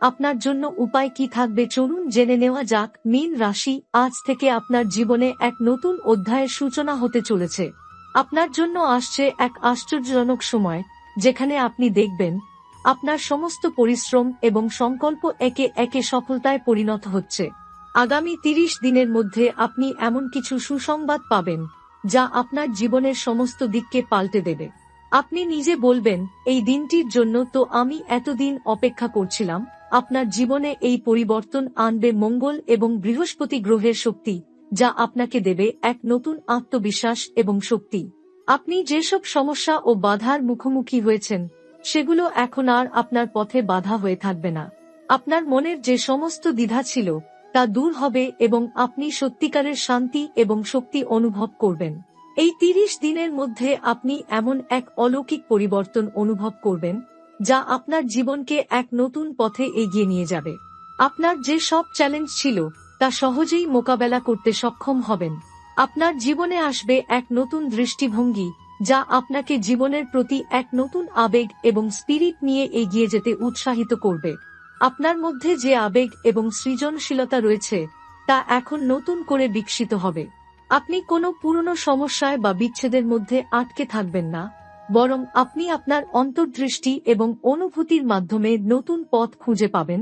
আপনার জন্য উপায় কি থাকবে? চলুন জেনে নেওয়া যাক। মীন রাশি আজ থেকে আপনার জীবনে এক নতুন অধ্যায়ের সূচনা হতে চলেছে। আপনার জন্য আসছে এক আশ্চর্যজনক সময়, যেখানে আপনি দেখবেন, আপনার সমস্ত পরিশ্রম এবং সংকল্প একে একে সফলতায় পরিণত হচ্ছে। আগামী তিরিশ দিনের মধ্যে আপনি এমন কিছু সুসংবাদ পাবেন, যা আপনার জীবনের সমস্ত দিককে পাল্টে দেবে। আপনি নিজে বলবেন, এই দিনটির জন্য তো আমি এতদিন অপেক্ষা করছিলাম আপনার জীবনে এই পরিবর্তন আনবে মঙ্গল এবং বৃহস্পতি গ্রহের শক্তি, যা আপনাকে দেবে এক নতুন আত্মবিশ্বাস এবং শক্তি। আপনি যেসব সমস্যা ও বাধার মুখোমুখি হয়েছেন, সেগুলো এখন আর আপনার পথে বাধা হয়ে থাকবে না। আপনার মনের যে সমস্ত দ্বিধা ছিল, তা দূর হবে এবং আপনি সত্যিকারের শান্তি এবং শক্তি অনুভব করবেন। এই তিরিশ দিনের মধ্যে আপনি এমন এক অলৌকিক পরিবর্তন অনুভব করবেন যা আপনার জীবনকে এক নতুন পথে এগিয়ে নিয়ে যাবে। আপনার যে সব চ্যালেঞ্জ ছিল, তা সহজেই মোকাবেলা করতে সক্ষম হবেন। আপনার জীবনে আসবে এক নতুন দৃষ্টিভঙ্গি, যা আপনাকে জীবনের প্রতি এক নতুন আবেগ এবং স্পিরিট নিয়ে এগিয়ে যেতে উৎসাহিত করবে। আপনার মধ্যে যে আবেগ এবং সৃজনশীলতা রয়েছে, তা এখন নতুন করে বিকশিত হবে। আপনি কোনো পুরনো সমস্যায় বা বিচ্ছেদের মধ্যে আটকে থাকবেন না। বরং আপনি আপনার অন্তর্দৃষ্টি এবং অনুভূতির মাধ্যমে নতুন পথ খুঁজে পাবেন,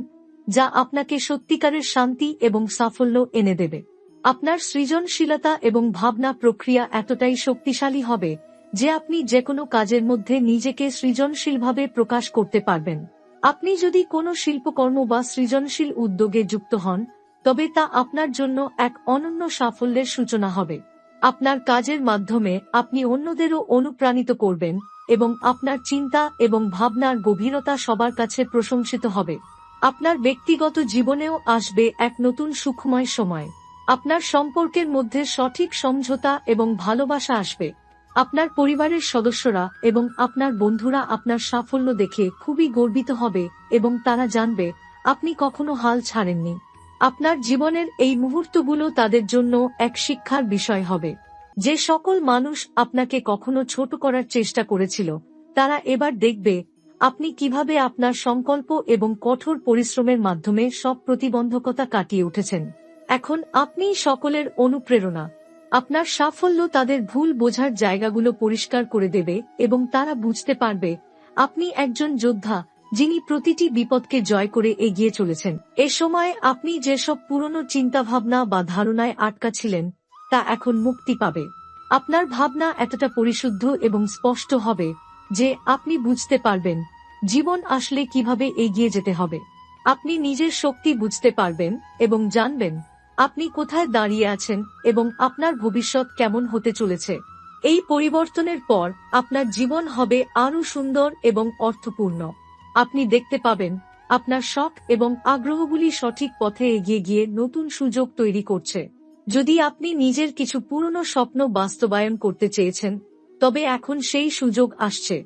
যা আপনাকে সত্যিকারের শান্তি এবং সাফল্য এনে দেবে। আপনার সৃজনশীলতা এবং ভাবনা প্রক্রিয়া এতটাই শক্তিশালী হবে, যে আপনি যে কোনো কাজের মধ্যে নিজেকে সৃজনশীলভাবে প্রকাশ করতে পারবেন। আপনি যদি কোনো শিল্পকর্ম বা সৃজনশীল উদ্যোগে যুক্ত হন, তবে তা আপনার জন্য এক অনন্য সাফল্যের সূচনা হবে। আপনার কাজের মাধ্যমে আপনি অন্যদেরও অনুপ্রাণিত করবেন এবং আপনার চিন্তা এবং ভাবনার গভীরতা সবার কাছে প্রশংসিত হবে। আপনার ব্যক্তিগত জীবনেও আসবে এক নতুন সুখময় সময়। আপনার সম্পর্কের মধ্যে সঠিক সমঝোতা এবং ভালোবাসা আসবে। আপনার পরিবারের সদস্যরা এবং আপনার বন্ধুরা আপনার সাফল্য দেখে খুবই গর্বিত হবে এবং তারা জানবে, আপনি কখনো হাল ছাড়েননি। আপনার জীবনের এই মুহূর্তগুলো তাদের জন্য এক শিক্ষার বিষয় হবে। যে সকল মানুষ আপনাকে কখনো ছোট করার চেষ্টা করেছিল, তারা এবার দেখবে, আপনি কীভাবে আপনার সংকল্প এবং কঠোর পরিশ্রমের মাধ্যমে সব প্রতিবন্ধকতা কাটিয়ে উঠেছেন। এখন আপনি সকলের অনুপ্রেরণা। আপনার সাফল্য তাদের ভুল বোঝার জায়গাগুলো পরিষ্কার করে দেবে এবং তারা বুঝতে পারবে, আপনি একজন যোদ্ধা যিনি প্রতিটি বিপদকে জয় করে এগিয়ে চলেছেন। এ সময় আপনি যেসব পুরনো চিন্তাভাবনা বা ধারণায় আটকা ছিলেন তা এখন মুক্তি পাবে। আপনার ভাবনা এতটা পরিশুদ্ধ এবং স্পষ্ট হবে যে আপনি বুঝতে পারবেন জীবন আসলে কীভাবে এগিয়ে যেতে হবে। আপনি নিজের শক্তি বুঝতে পারবেন এবং জানবেন আপনি কোথায় দাঁড়িয়ে আছেন এবং আপনার ভবিষ্যৎ কেমন হতে চলেছে। এই পরিবর্তনের পর আপনার জীবন হবে আরও সুন্দর এবং অর্থপূর্ণ। আপনি দেখতে পাবেন, আপনার শখ এবং আগ্রহগুলি সঠিক পথে এগিয়ে গিয়ে নতুন সুযোগ তৈরি করছে। যদি আপনি নিজের কিছু পুরনো স্বপ্ন বাস্তবায়ন করতে চেয়েছেন, তবে এখন সেই সুযোগ আসছে।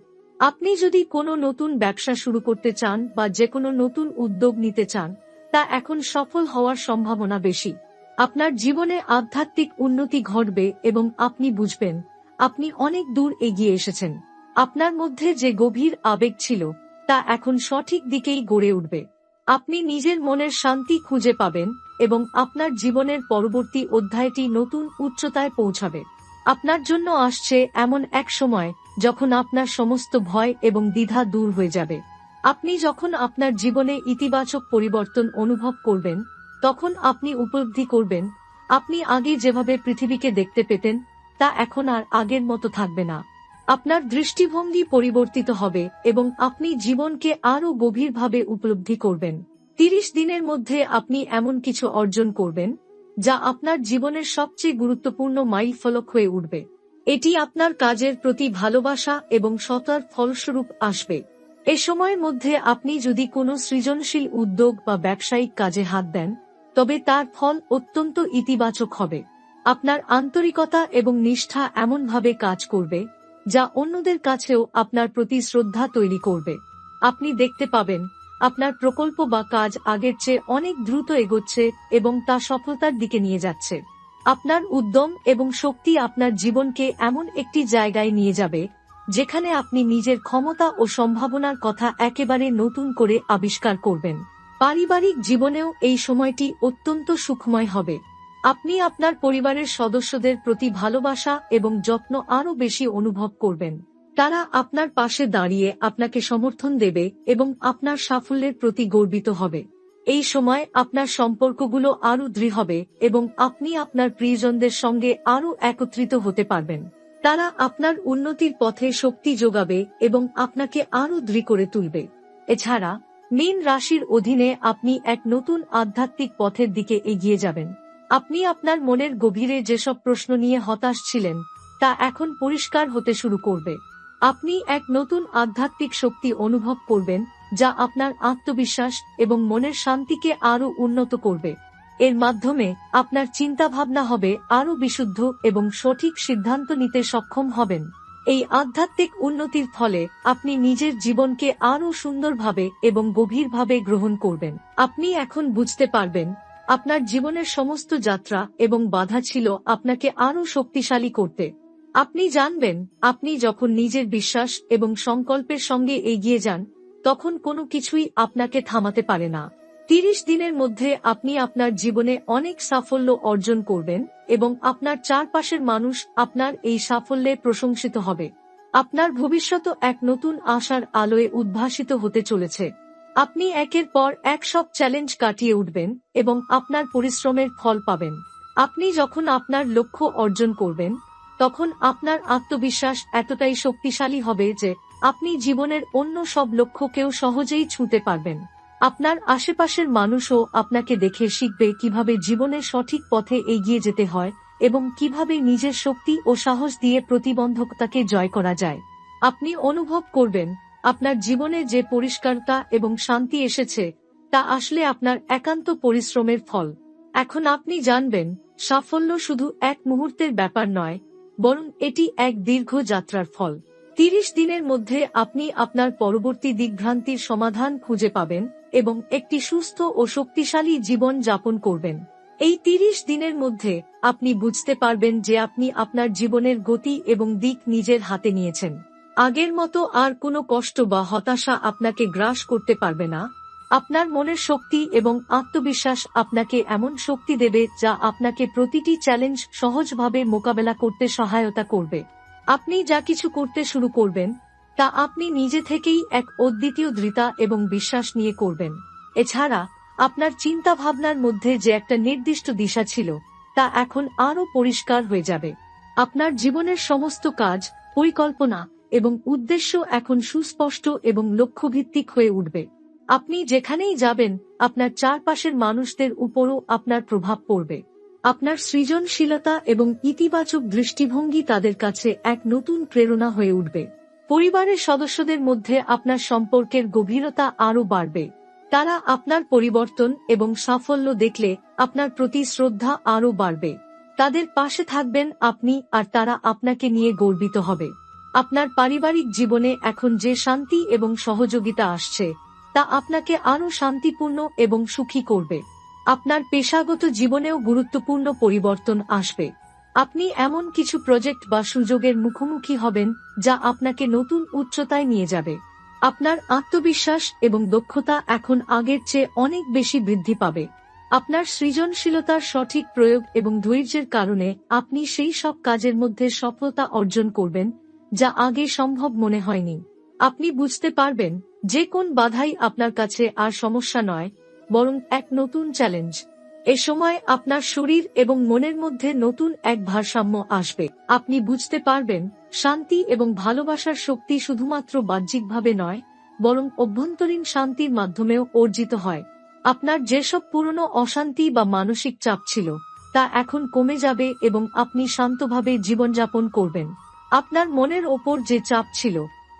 আপনি যদি কোনো নতুন ব্যবসা শুরু করতে চান বা যে কোনো নতুন উদ্যোগ নিতে চান, তা এখন সফল হওয়ার সম্ভাবনা বেশি। আপনার জীবনে আধ্যাত্মিক উন্নতি ঘটবে এবং আপনি বুঝবেন, আপনি অনেক দূর এগিয়ে এসেছেন। আপনার মধ্যে যে গভীর আবেগ ছিল তা এখন সঠিক দিকেই গড়ে উঠবে। আপনি নিজের মনের শান্তি খুঁজে পাবেন এবং আপনার জীবনের পরবর্তী অধ্যায়টি নতুন উচ্চতায় পৌঁছাবে। আপনার জন্য আসছে এমন এক সময় যখন আপনার সমস্ত ভয় এবং দ্বিধা দূর হয়ে যাবে। আপনি যখন আপনার জীবনে ইতিবাচক পরিবর্তন অনুভব করবেন, তখন আপনি উপলব্ধি করবেন, আপনি আগে যেভাবে পৃথিবীকে দেখতে পেতেন, তা এখন আর আগের মতো থাকবে না। আপনার দৃষ্টিভঙ্গি পরিবর্তিত হবে এবং আপনি জীবনকে আরও গভীরভাবে উপলব্ধি করবেন। তিরিশ দিনের মধ্যে আপনি এমন কিছু অর্জন করবেন, যা আপনার জীবনের সবচেয়ে গুরুত্বপূর্ণ মাইল ফলক হয়ে উঠবে। এটি আপনার কাজের প্রতি ভালোবাসা এবং সতার ফলস্বরূপ আসবে। এ সময়ের মধ্যে আপনি যদি কোনো সৃজনশীল উদ্যোগ বা ব্যবসায়িক কাজে হাত দেন, তবে তার ফল অত্যন্ত ইতিবাচক হবে। আপনার আন্তরিকতা এবং নিষ্ঠা এমনভাবে কাজ করবে যা অন্যদের কাছেও আপনার প্রতি শ্রদ্ধা তৈরি করবে। আপনি দেখতে পাবেন, আপনার প্রকল্প বা কাজ আগের চেয়ে অনেক দ্রুত এগোচ্ছে এবং তা সফলতার দিকে নিয়ে যাচ্ছে। আপনার উদ্যম এবং শক্তি আপনার জীবনকে এমন একটি জায়গায় নিয়ে যাবে, যেখানে আপনি নিজের ক্ষমতা ও সম্ভাবনার কথা একেবারে নতুন করে আবিষ্কার করবেন। পারিবারিক জীবনেও এই সময়টি অত্যন্ত সুখময় হবে। আপনি আপনার পরিবারের সদস্যদের প্রতি ভালোবাসা এবং যত্ন আরও বেশি অনুভব করবেন। তারা আপনার পাশে দাঁড়িয়ে আপনাকে সমর্থন দেবে এবং আপনার সাফল্যের প্রতি গর্বিত হবে। এই সময় আপনার সম্পর্কগুলো আরও দৃঢ় হবে এবং আপনি আপনার প্রিয়জনদের সঙ্গে আরও একত্রিত হতে পারবেন। তারা আপনার উন্নতির পথে শক্তি যোগাবে এবং আপনাকে আরও দৃঢ় করে তুলবে। এছাড়া, মীন রাশির অধীনে আপনি এক নতুন আধ্যাত্মিক পথের দিকে এগিয়ে যাবেন। আপনি আপনার মনের গভীরে যেসব প্রশ্ন নিয়ে হতাশ ছিলেন, তা এখন পরিষ্কার হতে শুরু করবে। আপনি এক নতুন আধ্যাত্মিক শক্তি অনুভব করবেন, যা আপনার আত্মবিশ্বাস এবং মনের শান্তিকে আরও উন্নত করবে। এর মাধ্যমে আপনার চিন্তাভাবনা হবে আরও বিশুদ্ধ এবং সঠিক সিদ্ধান্ত নিতে সক্ষম হবেন। এই আধ্যাত্মিক উন্নতির ফলে আপনি নিজের জীবনকে আরও সুন্দরভাবে এবং গভীরভাবে গ্রহণ করবেন। আপনি এখন বুঝতে পারবেন আপনার জীবনের সমস্ত যাত্রা এবং বাধা ছিল আপনাকে আরও শক্তিশালী করতে। আপনি জানবেন, আপনি যখন নিজের বিশ্বাস এবং সংকল্পের সঙ্গে এগিয়ে যান, তখন কোনো কিছুই আপনাকে থামাতে পারে না। তিরিশ দিনের মধ্যে আপনি আপনার জীবনে অনেক সাফল্য অর্জন করবেন এবং আপনার চারপাশের মানুষ আপনার এই সাফল্যে প্রশংসিত হবে। আপনার ভবিষ্যৎ এক নতুন আশার আলোয় উদ্ভাসিত হতে চলেছে। আপনি একের পর এক সব চ্যালেঞ্জ কাটিয়ে উঠবেন এবং আপনার পরিশ্রমের ফল পাবেন। আপনি যখন আপনার লক্ষ্য অর্জন করবেন, তখন আপনার আত্মবিশ্বাস এতটাই শক্তিশালী হবে যে আপনি জীবনের অন্য সব লক্ষ্যকেও সহজেই ছুঁতে পারবেন। আপনার আশেপাশের মানুষও আপনাকে দেখে শিখবে কীভাবে জীবনের সঠিক পথে এগিয়ে যেতে হয় এবং কীভাবে নিজের শক্তি ও সাহস দিয়ে প্রতিবন্ধকতাকে জয় করা যায়। আপনি অনুভব করবেন আপনার জীবনে যে পরিষ্কারতা এবং শান্তি এসেছে, তা আসলে আপনার একান্ত পরিশ্রমের ফল। এখন আপনি জানবেন, সাফল্য শুধু এক মুহূর্তের ব্যাপার নয়, বরং এটি এক দীর্ঘ যাত্রার ফল। তিরিশ দিনের মধ্যে আপনি আপনার পরবর্তী দিগ্ভ্রান্তির সমাধান খুঁজে পাবেন এবং একটি সুস্থ ও শক্তিশালী জীবন যাপন করবেন। এই তিরিশ দিনের মধ্যে আপনি বুঝতে পারবেন যে আপনি আপনার জীবনের গতি এবং দিক নিজের হাতে নিয়েছেন। আগের মতো আর কোনো কষ্ট বা হতাশা আপনাকে গ্রাস করতে পারবে না। আপনার মনের শক্তি এবং আত্মবিশ্বাস আপনাকে এমন শক্তি দেবে যা আপনাকে প্রতিটি চ্যালেঞ্জ সহজভাবে মোকাবেলা করতে সহায়তা করবে। আপনি যা কিছু করতে শুরু করবেন, তা আপনি নিজে থেকেই এক অদ্বিতীয় দৃতা এবং বিশ্বাস নিয়ে করবেন। এছাড়া, আপনার চিন্তা ভাবনার মধ্যে যে একটা নির্দিষ্ট দিশা ছিল, তা এখন আরও পরিষ্কার হয়ে যাবে। আপনার জীবনের সমস্ত কাজ, পরিকল্পনা এবং উদ্দেশ্য এখন সুস্পষ্ট এবং লক্ষ্যভিত্তিক হয়ে উঠবে। আপনি যেখানেই যাবেন, আপনার চারপাশের মানুষদের উপরও আপনার প্রভাব পড়বে। আপনার সৃজনশীলতা এবং ইতিবাচক দৃষ্টিভঙ্গি তাদের কাছে এক নতুন প্রেরণা হয়ে উঠবে। পরিবারের সদস্যদের মধ্যে আপনার সম্পর্কের গভীরতা আরও বাড়বে। তারা আপনার পরিবর্তন এবং সাফল্য দেখলে আপনার প্রতি শ্রদ্ধা আরও বাড়বে। তাদের পাশে থাকবেন আপনি আর তারা আপনাকে নিয়ে গর্বিত হবে। আপনার পারিবারিক জীবনে এখন যে শান্তি এবং সহযোগিতা আসছে, তা আপনাকে আরও শান্তিপূর্ণ এবং সুখী করবে। আপনার পেশাগত জীবনেও গুরুত্বপূর্ণ পরিবর্তন আসবে। আপনি এমন কিছু প্রজেক্ট বা সুযোগের মুখোমুখি হবেন, যা আপনাকে নতুন উচ্চতায় নিয়ে যাবে। আপনার আত্মবিশ্বাস এবং দক্ষতা এখন আগের চেয়ে অনেক বেশি বৃদ্ধি পাবে। আপনার সৃজনশীলতার সঠিক প্রয়োগ এবং ধৈর্যের কারণে আপনি সেই সব কাজের মধ্যে সফলতা অর্জন করবেন যা আগে সম্ভব মনে হয়নি। আপনি বুঝতে পারবেন, যে কোন বাধাই আপনার কাছে আর সমস্যা নয়, বরং এক নতুন চ্যালেঞ্জ এ সময় আপনার শরীর এবং মনের মধ্যে নতুন এক ভারসাম্য আসবে। আপনি বুঝতে পারবেন, শান্তি এবং ভালোবাসার শক্তি শুধুমাত্র বাহ্যিকভাবে নয়, বরং অভ্যন্তরীণ শান্তির মাধ্যমেও অর্জিত হয়। আপনার যেসব পুরনো অশান্তি বা মানসিক চাপ ছিল, তা এখন কমে যাবে এবং আপনি শান্তভাবে জীবনযাপন করবেন। আপনার মনের ওপর যে চাপ ছিল,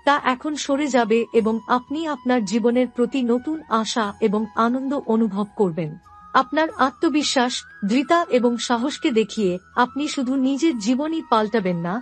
তা এখন সরে যাবে এবং আপনি আপনার জীবনের প্রতি নতুন আশা এবং আনন্দ অনুভব করবেন। আপনার আত্মবিশ্বাস দৃতা এবং সাহসকে দেখিয়ে আপনি শুধু নিজের জীবনই পাল্টাবেন না,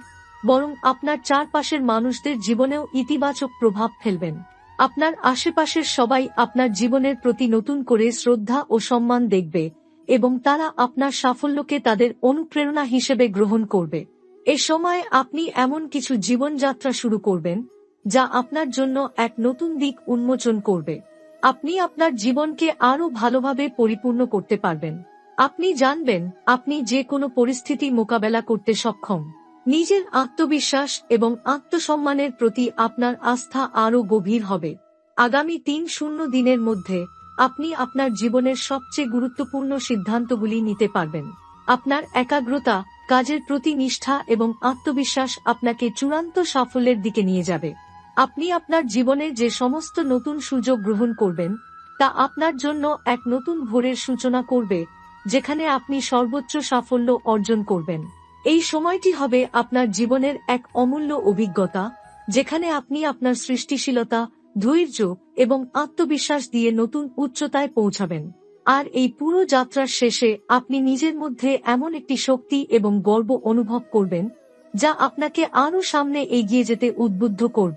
বরং আপনার চারপাশের মানুষদের জীবনেও ইতিবাচক প্রভাব ফেলবেন। আপনার আশেপাশের সবাই আপনার জীবনের প্রতি নতুন করে শ্রদ্ধা ও সম্মান দেখবে এবং তারা আপনার সাফল্যকে তাদের অনুপ্রেরণা হিসেবে গ্রহণ করবে। এ সময় আপনি এমন কিছু জীবনযাত্রা শুরু করবেন, যা আপনার জন্য এক নতুন দিক উন্মোচন করবে। আপনি আপনার জীবনকে আরও ভালোভাবে পরিপূর্ণ করতে পারবেন। আপনি জানবেন, আপনি যে কোনো পরিস্থিতি মোকাবেলা করতে সক্ষম। নিজের আত্মবিশ্বাস এবং আত্মসম্মানের প্রতি আপনার আস্থা আরও গভীর হবে। আগামী তিন শূন্য দিনের মধ্যে আপনি আপনার জীবনের সবচেয়ে গুরুত্বপূর্ণ সিদ্ধান্তগুলি নিতে পারবেন। আপনার একাগ্রতা কাজের প্রতি নিষ্ঠা এবং আত্মবিশ্বাস আপনাকে চূড়ান্ত সাফল্যের দিকে নিয়ে যাবে। আপনি আপনার জীবনে যে সমস্ত নতুন সুযোগ গ্রহণ করবেন, তা আপনার জন্য এক নতুন ভোরের সূচনা করবে, যেখানে আপনি সর্বোচ্চ সাফল্য অর্জন করবেন। এই সময়টি হবে আপনার জীবনের এক অমূল্য অভিজ্ঞতা, যেখানে আপনি আপনার সৃষ্টিশীলতা, ধৈর্য এবং আত্মবিশ্বাস দিয়ে নতুন উচ্চতায় পৌঁছাবেন। আর এই পুরো যাত্রার শেষে আপনি নিজের মধ্যে এমন একটি শক্তি এবং গর্ব অনুভব করবেন, যা আপনাকে আরও সামনে এগিয়ে যেতে উদ্বুদ্ধ করবে।